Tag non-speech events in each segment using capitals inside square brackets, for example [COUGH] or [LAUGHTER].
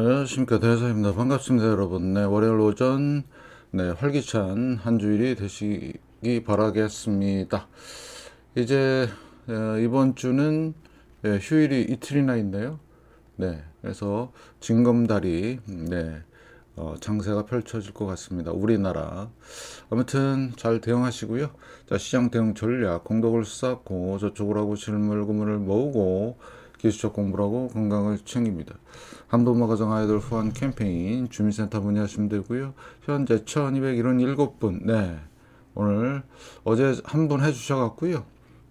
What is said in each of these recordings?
안녕하십니까 대사입니다. 반갑습니다 여러분. 네 월요일 오전 네 활기찬 한 주일이 되시기 바라겠습니다. 이제 어, 이번 주는 예, 휴일이 이틀이나 있네요. 네 그래서 징검다리 네 어, 장세가 펼쳐질 것 같습니다. 우리나라 아무튼 잘 대응하시고요. 자 시장 대응 전략 공덕을 쌓고 저쪽으로 하고 실물 금을 모으고 기술적 공부를 하고 건강을 챙깁니다. 한도마 가정 아이돌 후원 캠페인 주민센터 문의하시면 되고요. 현재 1277분 네 오늘 어제 한 분 해주셔갖고요.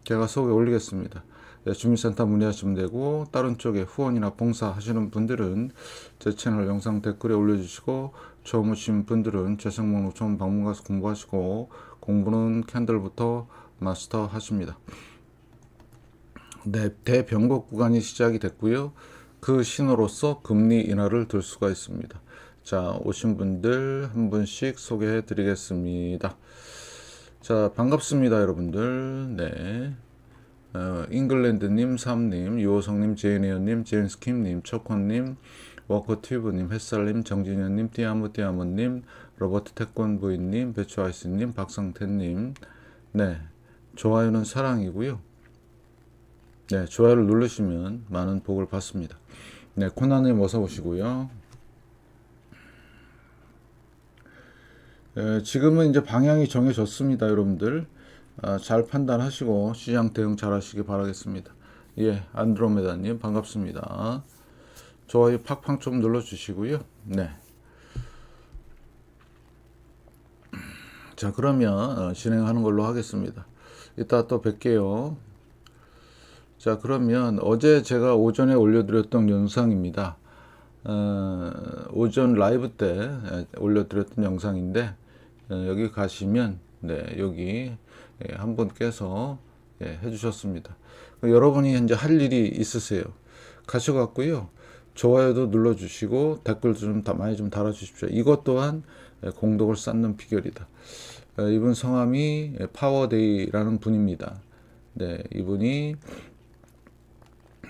제가 소개 올리겠습니다. 네, 주민센터 문의하시면 되고 다른 쪽에 후원이나 봉사 하시는 분들은 제 채널 영상 댓글에 올려주시고 처음 오신 분들은 재생 목록 처음 방문 가서 공부하시고 공부는 캔들부터 마스터 하십니다. 네, 대변곡 구간이 시작이 됐고요. 그 신호로서 금리 인하를 들 수가 있습니다. 자, 오신 분들 한 분씩 소개해 드리겠습니다. 자, 반갑습니다, 여러분들. 네. 어, 잉글랜드님, 삼님, 유호성님, 제이네어님, 제인스킴님, 초콘님, 워커튜브님, 햇살님, 정진현님, 띠아무 띠아무님, 로버트 태권부인님, 배추아이스님, 박상태님. 네. 좋아요는 사랑이고요. 네, 좋아요를 누르시면 많은 복을 받습니다. 네, 코나님 어서 오시고요. 에, 지금은 이제 방향이 정해졌습니다, 여러분들. 아, 잘 판단하시고 시장 대응 잘 하시기 바라겠습니다. 예, 안드로메다님 반갑습니다. 좋아요 팍팍 좀 눌러주시고요. 네. 자, 그러면 어, 진행하는 걸로 하겠습니다. 이따 또 뵐게요. 자, 그러면 어제 제가 오전에 올려드렸던 영상입니다. 어, 오전 라이브 때 에, 올려드렸던 영상인데 어, 여기 가시면 네, 여기 예, 한 분께서 예, 해주셨습니다. 여러분이 현재 할 일이 있으세요. 가셔갖고요. 좋아요도 눌러주시고 댓글도 좀 다- 많이 좀 달아주십시오. 이것 또한 예, 공덕을 쌓는 비결이다. 어, 이분 성함이 예, 파워데이라는 분입니다. 네, 이분이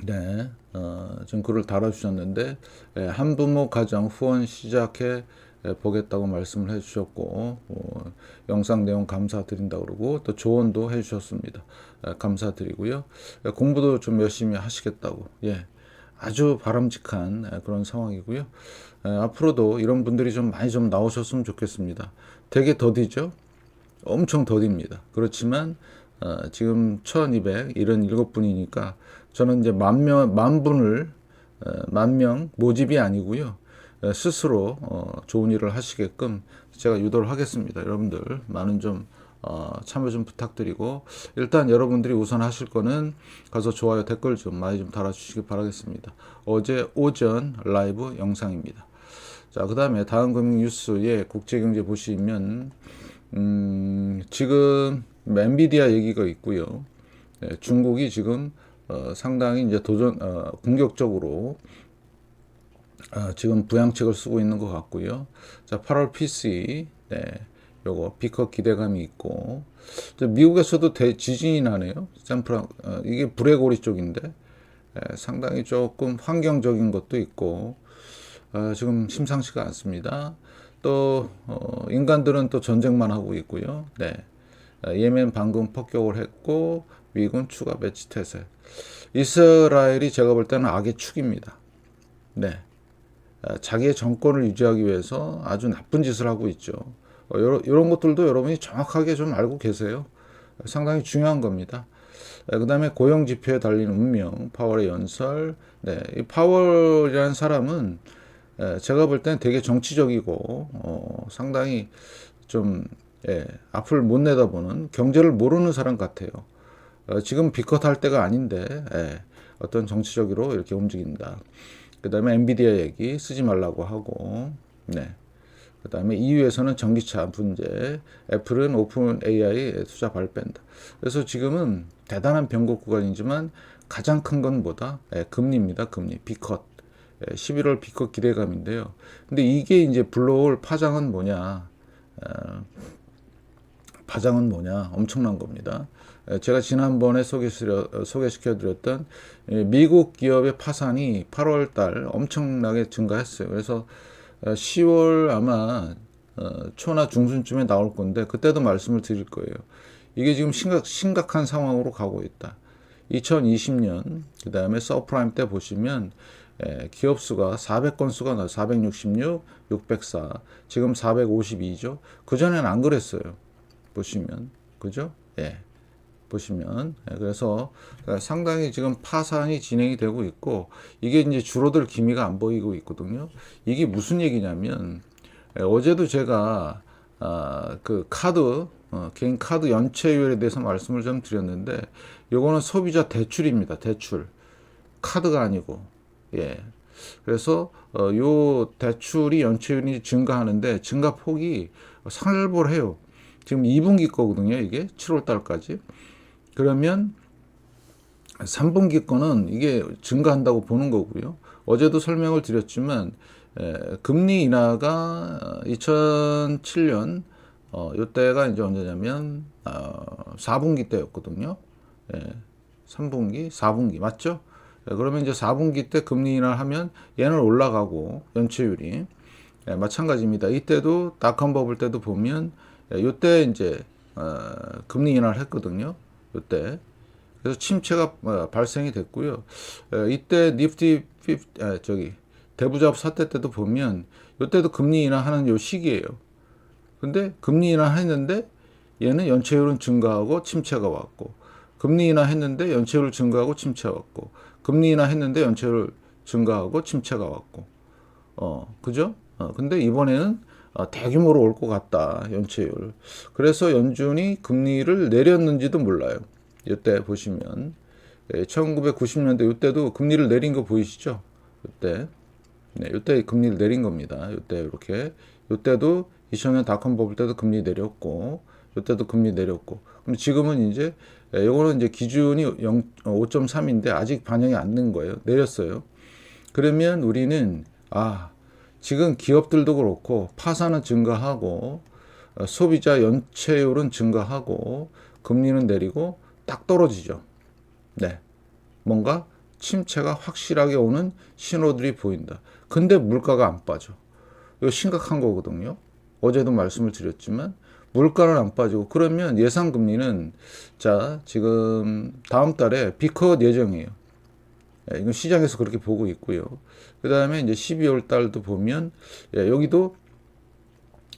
네, 어, 좀 글을 달아주셨는데 예, 한부모 가정 후원 시작해 예, 보겠다고 말씀을 해주셨고 어, 영상 내용 감사드린다 그러고 또 조언도 해주셨습니다. 예, 감사드리고요. 예, 공부도 좀 열심히 하시겠다고 예, 아주 바람직한 예, 그런 상황이고요. 예, 앞으로도 이런 분들이 좀 많이 좀 나오셨으면 좋겠습니다. 되게 더디죠? 엄청 더딥니다. 그렇지만 어, 지금 1277분이니까 저는 이제 만 명, 만 분을 어, 만명 모집이 아니고요. 어, 스스로 어, 좋은 일을 하시게끔 제가 유도를 하겠습니다. 여러분들 많은 좀 어, 참여 좀 부탁드리고 일단 여러분들이 우선 하실 거는 가서 좋아요 댓글 좀 많이 좀 달아주시기 바라겠습니다. 어제 오전 라이브 영상입니다. 자, 그 다음에 다음 금융 뉴스의 국제경제 보시면, 음, 지금 엔비디아 얘기가 있고요. 네, 중국이 지금 어, 상당히 이제 도전, 어, 공격적으로 어, 지금 부양책을 쓰고 있는 것 같고요. 자, 8월 PC, 네, 요거 비커 기대감이 있고, 저 미국에서도 대, 지진이 나네요. 샌프란, 어, 이게 브레고리 쪽인데, 에, 상당히 조금 환경적인 것도 있고, 어, 지금 심상치가 않습니다. 또 어, 인간들은 또 전쟁만 하고 있고요. 네. 어, 예멘 방금 폭격을 했고 미군 추가 배치 태세. 이스라엘이 제가 볼 때는 악의 축입니다. 네. 어, 자기의 정권을 유지하기 위해서 아주 나쁜 짓을 하고 있죠. 어, 요런, 요런 것들도 여러분이 정확하게 좀 알고 계세요. 상당히 중요한 겁니다. 그 다음에 고용 지표에 달린 운명, 파월의 연설. 네, 이 파월이라는 사람은 에, 제가 볼 때는 되게 정치적이고 어, 상당히 좀 예, 앞을 못 내다보는 경제를 모르는 사람 같아요. 어, 지금 비컷 할 때가 아닌데 예, 어떤 정치적으로 이렇게 움직인다. 그 다음에 엔비디아 얘기 쓰지 말라고 하고 네. 그 다음에 EU에서는 전기차 분재, 애플은 오픈 AI 투자 발뺀다. 그래서 지금은 대단한 변곡 구간이지만 가장 큰 건 뭐다? 예, 금리입니다. 금리. 비컷. 예, 11월 비컷 기대감인데요. 근데 이게 이제 불러올 파장은 뭐냐? 어, 파장은 뭐냐? 엄청난 겁니다. 에, 제가 지난번에 소개시려, 소개시켜드렸던 에, 미국 기업의 파산이 8월 달 엄청나게 증가했어요. 그래서 어, 10월 아마 어, 초나 중순쯤에 나올 건데 그때도 말씀을 드릴 거예요. 이게 지금 심각, 심각한 상황으로 가고 있다. 2020년 그 다음에 서프라임 때 보시면 에, 기업 수가 400건 수가 나 466, 604, 지금 452죠. 그 전에는 안 그랬어요. 보시면 그죠? 예. 보시면 예, 그래서 상당히 지금 파산이 진행이 되고 있고 이게 이제 줄어들 기미가 안 보이고 있거든요. 이게 무슨 얘기냐면 예, 어제도 제가 아, 그 카드 어, 개인 카드 연체율에 대해서 말씀을 좀 드렸는데 요거는 소비자 대출입니다. 대출 카드가 아니고 예. 그래서 어, 요 대출이 연체율이 증가하는데 증가 폭이 살벌해요. 지금 2분기 거거든요. 이게 7월 달까지. 그러면 3분기 거는 이게 증가한다고 보는 거고요. 어제도 설명을 드렸지만 에, 금리 인하가 2007년 어, 요때가 이제 언제냐면 어, 4분기 때였거든요. 예, 3분기, 4분기 맞죠? 예, 그러면 이제 4분기 때 금리 인하를 하면 얘는 올라가고 연체율이 예, 마찬가지입니다. 이때도 닷컴 버블 때도 보면 예, 요때 이제 어, 금리 인하를 했거든요. 요때 그래서 침체가 어, 발생이 됐고요. 에, 이때 니프티 50, 아, 저기 대부잡 사태 때도 보면 요때도 금리 인하하는 요 시기예요. 근데 금리 인하 했는데 얘는 연체율은 증가하고 침체가 왔고 금리 인하 했는데 연체율 증가하고 침체가 왔고 금리 인하 했는데 연체율 증가하고 침체가 왔고 어 그죠? 어 근데 이번에는 어, 대규모로 올 것 같다 연체율. 그래서 연준이 금리를 내렸는지도 몰라요. 이때 보시면 1990년대 이때도 금리를 내린 거 보이시죠? 이때 네, 이때 금리를 내린 겁니다. 이때 이렇게 이때도 2000년 닷컴 버블 때도 금리 내렸고 이때도 금리 내렸고 그럼 지금은 이제 요거는 이제 기준이 0, 5.3인데 아직 반영이 안 된 거예요. 내렸어요. 그러면 우리는 아 지금 기업들도 그렇고 파산은 증가하고 어, 소비자 연체율은 증가하고 금리는 내리고 딱 떨어지죠. 네. 뭔가 침체가 확실하게 오는 신호들이 보인다. 근데 물가가 안 빠져. 이거 심각한 거거든요. 어제도 말씀을 드렸지만 물가는 안 빠지고 그러면 예상 금리는 자 지금 다음 달에 비컷 예정이에요. 예, 이건 시장에서 그렇게 보고 있고요. 그 다음에 이제 12월 달도 보면 예, 여기도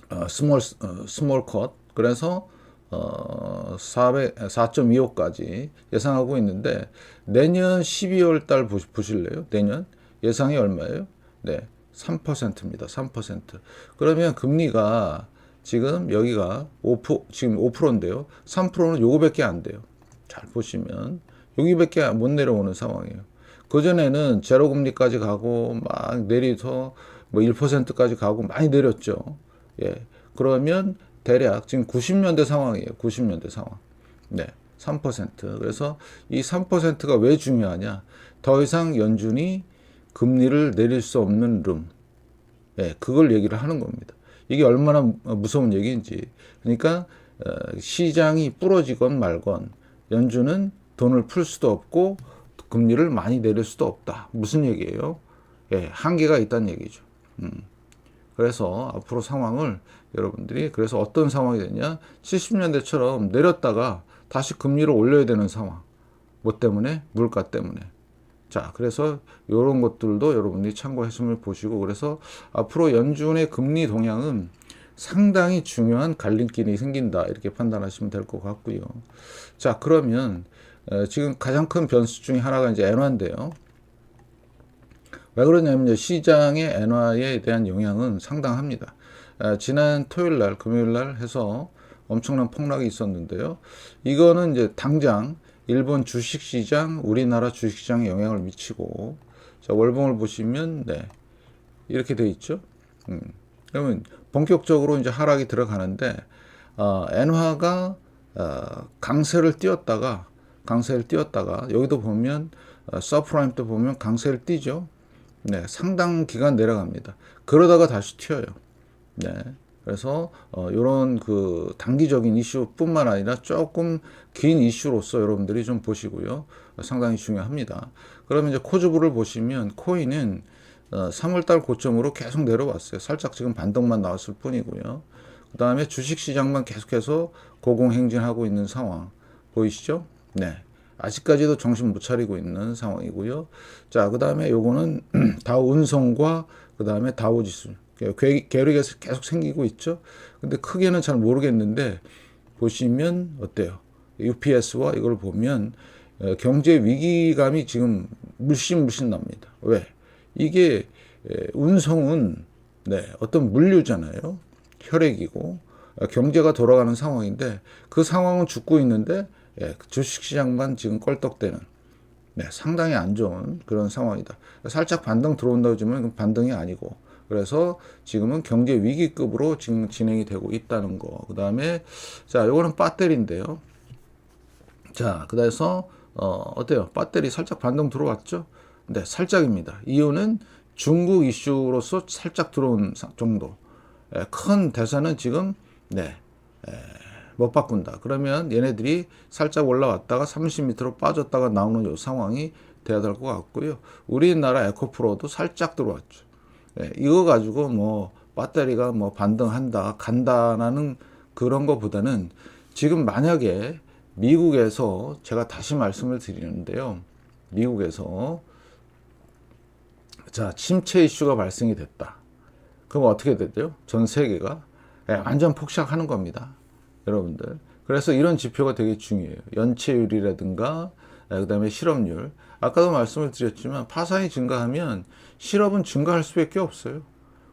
어, 스몰 어, 스몰 컷 그래서 어, 400, 4.25까지 예상하고 있는데 내년 12월 달 보실래요? 내년 예상이 얼마예요? 네, 3%입니다. 3%. 그러면 금리가 지금 여기가 5% 지금 5%인데요. 3%는 요거밖에 안 돼요. 잘 보시면 여기밖에 못 내려오는 상황이에요. 그 전에는 제로 금리까지 가고 막 내려서 뭐 1%까지 가고 많이 내렸죠. 예. 그러면 대략 지금 90년대 상황이에요. 90년대 상황. 네. 3%. 그래서 이 3%가 왜 중요하냐? 더 이상 연준이 금리를 내릴 수 없는 룸. 예, 그걸 얘기를 하는 겁니다. 이게 얼마나 무서운 얘기인지. 그러니까 어, 시장이 부러지건 말건 연준은 돈을 풀 수도 없고 금리를 많이 내릴 수도 없다. 무슨 얘기예요? 예, 한계가 있다는 얘기죠. 음. 그래서 앞으로 상황을 여러분들이 그래서 어떤 상황이 되냐? 70년대처럼 내렸다가 다시 금리를 올려야 되는 상황. 뭐 때문에? 물가 때문에. 자, 그래서 이런 것들도 여러분들이 참고했으면 보시고 그래서 앞으로 연준의 금리 동향은 상당히 중요한 갈림길이 생긴다 이렇게 판단하시면 될 것 같고요. 자, 그러면 어, 지금 가장 큰 변수 중에 하나가 이제 엔화인데요. 왜 그러냐면 시장의 엔화에 대한 영향은 상당합니다. 어, 지난 토요일 날, 금요일 날 해서 엄청난 폭락이 있었는데요. 이거는 이제 당장 일본 주식시장, 우리나라 주식시장에 영향을 미치고, 자, 월봉을 보시면, 네. 이렇게 돼 있죠. 음. 그러면 본격적으로 이제 하락이 들어가는데, 어, 엔화가, 어, 강세를 띄었다가, 강세를 띄었다가, 여기도 보면, 어, 서프라임도 보면 강세를 띄죠. 네. 상당 기간 내려갑니다. 그러다가 다시 튀어요. 네. 그래서 어, 이런 그 단기적인 이슈뿐만 아니라 조금 긴 이슈로서 여러분들이 좀 보시고요. 상당히 중요합니다. 그러면 이제 코즈부를 보시면 코인은 어, 3월달 고점으로 계속 내려왔어요. 살짝 지금 반등만 나왔을 뿐이고요. 그 다음에 주식시장만 계속해서 고공행진하고 있는 상황 보이시죠? 네. 아직까지도 정신 못 차리고 있는 상황이고요. 자, 그 다음에 요거는 [CLEARS THROAT] 다우 운송과 그 다음에 다우 지수. 계- 계획이 계속 생기고 있죠. 근데 크게는 잘 모르겠는데 보시면 어때요? UPS와 이걸 보면 어, 경제 위기감이 지금 물씬 물씬 납니다. 왜? 이게 에, 운송은 네, 어떤 물류잖아요. 혈액이고 어, 경제가 돌아가는 상황인데 그 상황은 죽고 있는데 예, 주식시장만 지금 껄떡대는 네, 상당히 안 좋은 그런 상황이다. 살짝 반등 들어온다고 하지만 반등이 아니고 그래서 지금은 경제 위기급으로 지금 진행이 되고 있다는 거. 그 다음에 자, 요거는 배터리인데요. 자, 그래서 어, 어때요? 배터리 살짝 반등 들어왔죠? 네, 살짝입니다. 이유는 중국 이슈로서 살짝 들어온 사- 정도. 에, 큰 대사는 지금 네, 에, 못 바꾼다. 그러면 얘네들이 살짝 올라왔다가 30m로 빠졌다가 나오는 요 상황이 돼야 될 것 같고요. 우리나라 에코프로도 살짝 들어왔죠. 예, 이거 가지고 뭐 배터리가 뭐 반등한다, 간다라는 그런 것보다는 지금 만약에 미국에서 제가 다시 말씀을 드리는데요. 미국에서 자, 침체 이슈가 발생이 됐다. 그럼 어떻게 되죠? 전 세계가 예, 완전 폭락하는 겁니다. 여러분들. 그래서 이런 지표가 되게 중요해요. 연체율이라든가 예, 그다음에 실업률. 아까도 말씀을 드렸지만 파산이 증가하면 실업은 증가할 수밖에 없어요.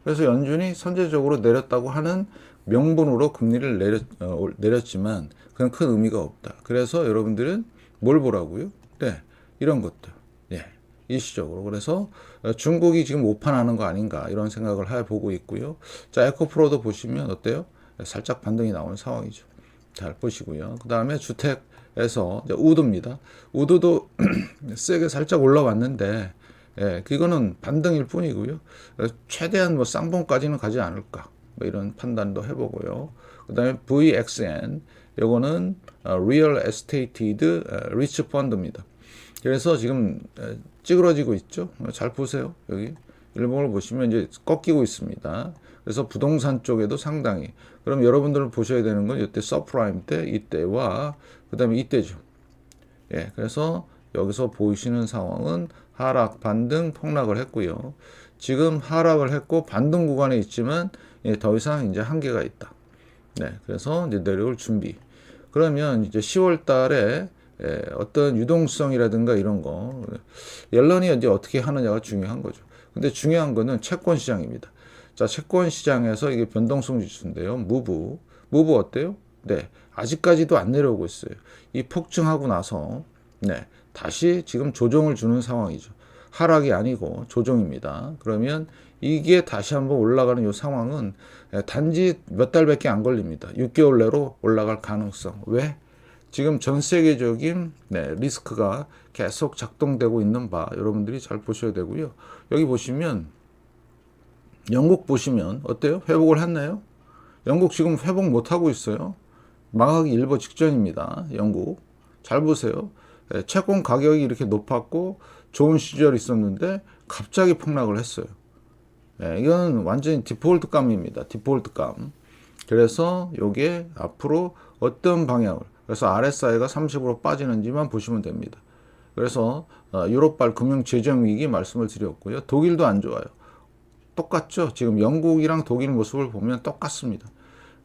그래서 연준이 선제적으로 내렸다고 하는 명분으로 금리를 내렸, 어, 올- 내렸지만 그건 큰 의미가 없다. 그래서 여러분들은 뭘 보라고요? 네, 이런 것들. 예, 일시적으로. 그래서 어, 중국이 지금 오판하는 거 아닌가 이런 생각을 해 보고 있고요. 자, 에코프로도 보시면 어때요? 살짝 반등이 나오는 상황이죠. 잘 보시고요. 그 다음에 주택에서 우드입니다. 우드도 [CLEARS THROAT] 세게 살짝 올라왔는데, 예, 그거는 반등일 뿐이고요. 그래서 최대한 뭐 쌍봉까지는 가지 않을까. 뭐 이런 판단도 해보고요. 그 다음에 VXN, 요거는 어, Real Estate 어, Rich Fund입니다. 그래서 지금 에, 찌그러지고 있죠. 어, 잘 보세요. 여기 일봉을 보시면 이제 꺾이고 있습니다. 그래서 부동산 쪽에도 상당히 그럼 여러분들은 보셔야 되는 건 이때 서프라임 때 이때와 그 다음에 이때죠. 예, 그래서 여기서 보이시는 상황은 하락, 반등, 폭락을 했고요. 지금 하락을 했고 반등 구간에 있지만 예, 더 이상 이제 한계가 있다. 네, 그래서 이제 내려올 준비. 그러면 이제 10월 달에 예, 어떤 유동성이라든가 이런 거 옐런이 이제 어떻게 하느냐가 중요한 거죠. 근데 중요한 거는 채권 시장입니다. 자, 채권 시장에서 이게 변동성 지수인데요. 무브. 무브 어때요? 네. 아직까지도 안 내려오고 있어요. 이 폭증하고 나서 네. 다시 지금 조정을 주는 상황이죠. 하락이 아니고 조정입니다. 그러면 이게 다시 한번 올라가는 이 상황은 예, 단지 몇 달밖에 안 걸립니다. 6개월 내로 올라갈 가능성. 왜? 지금 전 세계적인 네, 리스크가 계속 작동되고 있는 바 여러분들이 잘 보셔야 되고요. 여기 보시면 영국 보시면 어때요? 회복을 했나요? 영국 지금 회복 못 하고 있어요. 망하기 일보 직전입니다. 영국 잘 보세요. 예, 채권 가격이 이렇게 높았고 좋은 시절이 있었는데 갑자기 폭락을 했어요. 예, 이건 완전히 디폴트감입니다. 디폴트감. 그래서 요게 앞으로 어떤 방향을 그래서 RSI가 30으로 빠지는지만 보시면 됩니다. 그래서 어, 유럽발 금융 재정 위기 말씀을 드렸고요. 독일도 안 좋아요. 똑같죠. 지금 영국이랑 독일 모습을 보면 똑같습니다.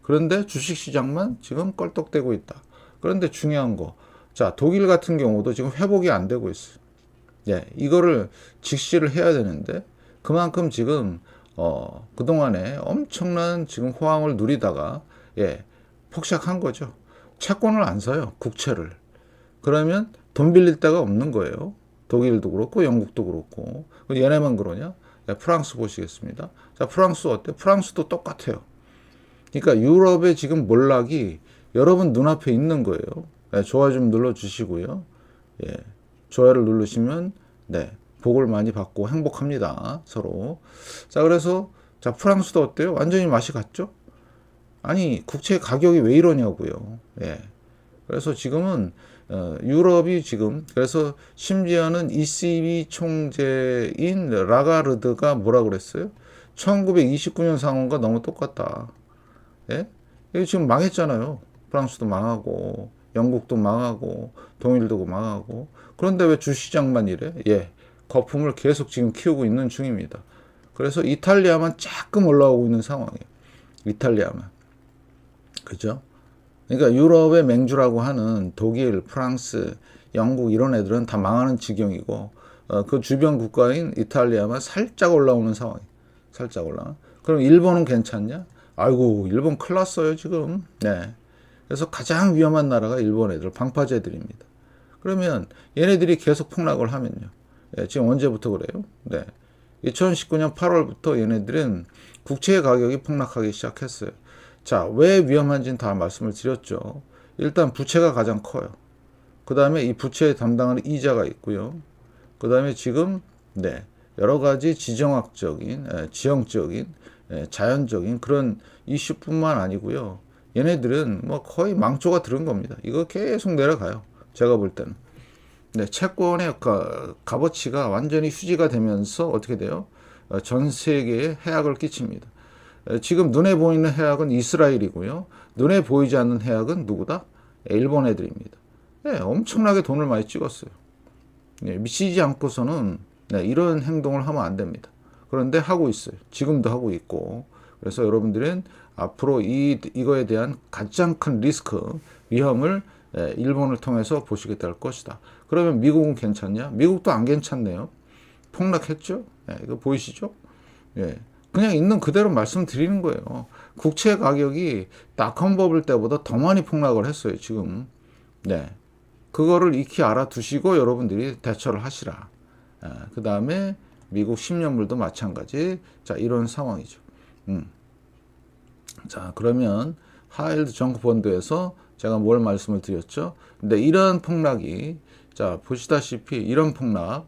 그런데 주식 시장만 지금 껄떡대고 있다. 그런데 중요한 거. 자, 독일 같은 경우도 지금 회복이 안 되고 있어요. 예, 이거를 직시를 해야 되는데 그만큼 지금 어, 그동안에 엄청난 지금 호황을 누리다가 예, 폭삭한 거죠. 채권을 안 사요. 국채를. 그러면 돈 빌릴 데가 없는 거예요. 독일도 그렇고 영국도 그렇고. 얘네만 그러냐? 예, 프랑스 보시겠습니다. 자, 프랑스 어때? 프랑스도 똑같아요. 그러니까 유럽의 지금 몰락이 여러분 눈앞에 있는 거예요. 예, 좋아요 좀 눌러주시고요. 예, 좋아요를 누르시면 네 복을 많이 받고 행복합니다 서로. 자 그래서 자 프랑스도 어때요? 완전히 맛이 갔죠? 아니 국채 가격이 왜 이러냐고요. 예. 그래서 지금은 어, 유럽이 지금 그래서 심지어는 ECB 총재인 라가르드가 뭐라 그랬어요? 1929년 상황과 너무 똑같다. 예? 지금 망했잖아요. 프랑스도 망하고 영국도 망하고 동일도 망하고 그런데 왜 주시장만 이래? 예. 거품을 계속 지금 키우고 있는 중입니다. 그래서 이탈리아만 조금 올라오고 있는 상황이에요. 이탈리아만. 그죠? 그러니까 유럽의 맹주라고 하는 독일, 프랑스, 영국 이런 애들은 다 망하는 지경이고 어, 그 주변 국가인 이탈리아만 살짝 올라오는 상황이에요. 살짝 올라. 그럼 일본은 괜찮냐? 아이고 일본 큰일 났어요 지금. 네. 그래서 가장 위험한 나라가 일본 애들 방파제들입니다. 그러면 얘네들이 계속 폭락을 하면요. 예, 지금 언제부터 그래요? 네. 2019년 8월부터 얘네들은 국채 가격이 폭락하기 시작했어요. 자, 왜 위험한지는 다 말씀을 드렸죠. 일단 부채가 가장 커요. 그 다음에 이 부채에 담당하는 이자가 있고요. 그 다음에 지금, 네, 여러 가지 지정학적인, 에, 지형적인, 에, 자연적인 그런 이슈뿐만 아니고요. 얘네들은 뭐 거의 망조가 들은 겁니다. 이거 계속 내려가요. 제가 볼 때는. 네, 채권의 가, 값어치가 완전히 휴지가 되면서 어떻게 돼요? 어, 전 세계에 해악을 끼칩니다. 에, 지금 눈에 보이는 해악은 이스라엘이고요. 눈에 보이지 않는 해악은 누구다? 일본 애들입니다. 네, 엄청나게 돈을 많이 찍었어요. 네, 미치지 않고서는 네, 이런 행동을 하면 안 됩니다. 그런데 하고 있어요. 지금도 하고 있고. 그래서 여러분들은 앞으로 이, 이거에 대한 가장 큰 리스크, 위험을 예, 일본을 통해서 보시게 될 것이다. 그러면 미국은 괜찮냐? 미국도 안 괜찮네요. 폭락했죠? 예, 이거 보이시죠? 예. 그냥 있는 그대로 말씀드리는 거예요. 국채 가격이 닷컴 버블 때보다 더 많이 폭락을 했어요, 지금. 네. 그거를 익히 알아두시고 여러분들이 대처를 하시라. 예, 그 다음에 미국 10년물도 마찬가지. 자, 이런 상황이죠. 음. 자, 그러면 하일드 정크 펀드에서 제가 뭘 말씀을 드렸죠? 근데 이런 폭락이 자, 보시다시피 이런 폭락,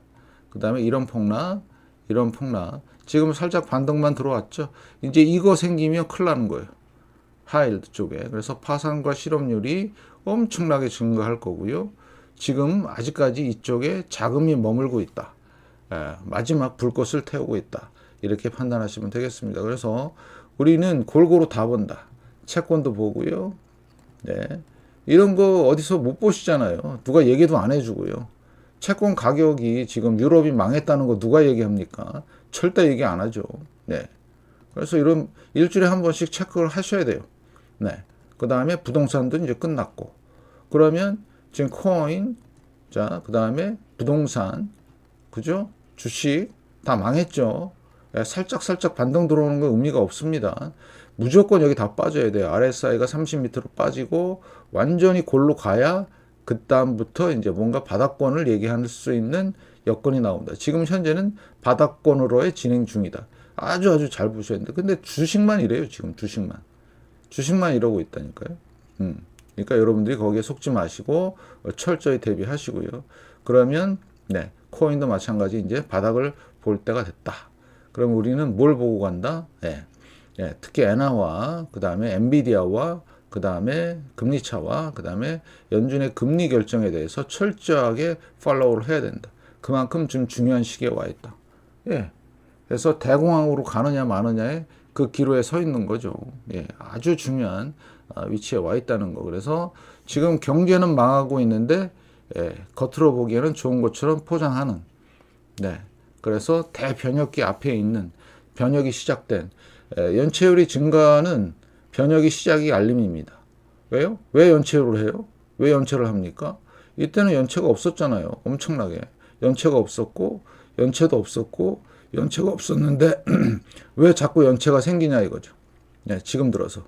그 다음에 이런 폭락, 이런 폭락. 지금 살짝 반등만 들어왔죠. 이제 이거 생기면 큰일 나는 거예요. 하일드 쪽에. 그래서 파산과 실업률이 엄청나게 증가할 거고요. 지금 아직까지 이쪽에 자금이 머물고 있다. 예, 마지막 불꽃을 태우고 있다. 이렇게 판단하시면 되겠습니다. 그래서 우리는 골고루 다 본다. 채권도 보고요. 네. 이런 거 어디서 못 보시잖아요. 누가 얘기도 안 해주고요. 채권 가격이 지금 유럽이 망했다는 거 누가 얘기합니까? 절대 얘기 안 하죠. 네. 그래서 이런 일주일에 한 번씩 체크를 하셔야 돼요. 네. 그 다음에 부동산도 이제 끝났고. 그러면 지금 코인, 자, 그 다음에 부동산, 그죠? 주식 다 망했죠. 예, 살짝 살짝 반등 들어오는 건 의미가 없습니다. 무조건 여기 다 빠져야 돼요. RSI가 30m로 빠지고 완전히 골로 가야 그 다음부터 이제 뭔가 바닥권을 얘기할 수 있는 여건이 나온다. 지금 현재는 바닥권으로의 진행 중이다. 아주 아주 잘 보셔야 되는데 근데 주식만 이래요. 지금 주식만 주식만 이러고 있다니까요. 음. 그러니까 여러분들이 거기에 속지 마시고 철저히 대비하시고요. 그러면 네 코인도 마찬가지 이제 바닥을 볼 때가 됐다. 그럼 우리는 뭘 보고 간다? 예. 예, 특히 엔화와 그 다음에 엔비디아와 그 다음에 금리차와 그 다음에 연준의 금리 결정에 대해서 철저하게 팔로우를 해야 된다. 그만큼 좀 중요한 시기에 와 있다. 예. 그래서 대공황으로 가느냐 마느냐에 그 기로에 서 있는 거죠. 예. 아주 중요한 아, 위치에 와 있다는 거. 그래서 지금 경제는 망하고 있는데 예, 겉으로 보기에는 좋은 것처럼 포장하는 네. 그래서 대변혁기 앞에 있는 변혁이 시작된 에, 연체율이 증가는 변혁이 시작이 알림입니다. 왜요? 왜 연체율을 해요? 왜 연체를 합니까? 이때는 연체가 없었잖아요. 엄청나게. 연체가 없었고, 연체도 없었고, 연체가 없었는데, [CLEARS THROAT] 왜 자꾸 연체가 생기냐 이거죠. 네, 지금 들어서.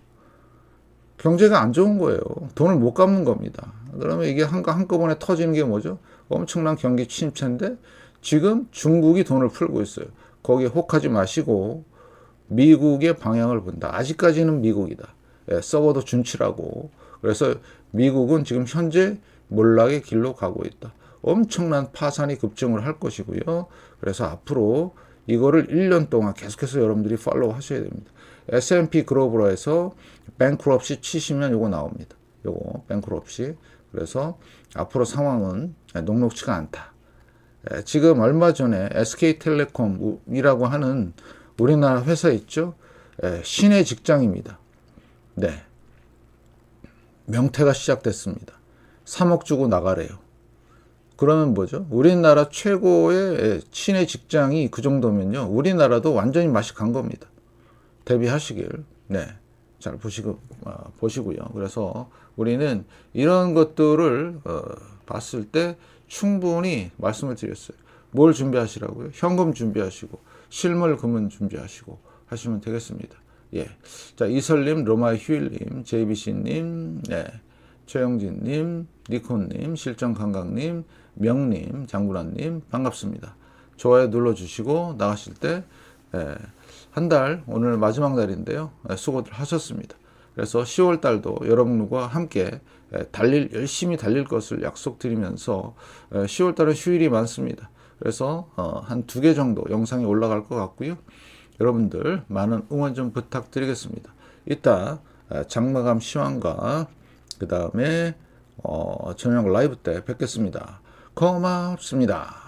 경제가 안 좋은 거예요. 돈을 못 갚는 겁니다. 그러면 이게 한, 한꺼번에 터지는 게 뭐죠? 엄청난 경기 침체인데, 지금 중국이 돈을 풀고 있어요. 거기에 혹하지 마시고, 미국의 방향을 본다. 아직까지는 미국이다. 예, 썩어도 준치라고. 그래서 미국은 지금 현재 몰락의 길로 가고 있다. 엄청난 파산이 급증을 할 것이고요. 그래서 앞으로 이거를 1년 동안 계속해서 여러분들이 팔로우 하셔야 됩니다. S&P 글로벌로 해서 뱅크럽시 치시면 요거 나옵니다. 요거 뱅크럽시. 그래서 앞으로 상황은 녹록치가 않다. 에, 지금 얼마 전에 SK텔레콤이라고 하는 우리나라 회사 있죠? 에, 신의 직장입니다. 네. 명태가 시작됐습니다. 3억 주고 나가래요. 그러면 뭐죠? 우리나라 최고의 신의 직장이 그 정도면요. 우리나라도 완전히 맛이 간 겁니다. 대비하시길. 네. 잘 보시고, 어, 보시고요. 그래서 우리는 이런 것들을 어, 봤을 때 충분히 말씀을 드렸어요. 뭘 준비하시라고요? 현금 준비하시고, 실물 금은 준비하시고 하시면 되겠습니다. 예. 자, 이설님, 로마의 휴일님, JBC님, 네. 최영진님, 니콘님, 실정관광님, 명님, 장구란님, 반갑습니다. 좋아요 눌러주시고, 나가실 때, 예, 한 달, 오늘 마지막 날인데요. 예, 수고들 하셨습니다. 그래서 10월 달도 여러분과 함께 예, 달릴, 열심히 달릴 것을 약속드리면서 10월 달은 휴일이 많습니다. 그래서 어, 한두 개 정도 영상이 올라갈 것 같고요. 여러분들 많은 응원 좀 부탁드리겠습니다. 이따 에, 장마감 시황과 그 다음에 어, 저녁 라이브 때 뵙겠습니다. 고맙습니다.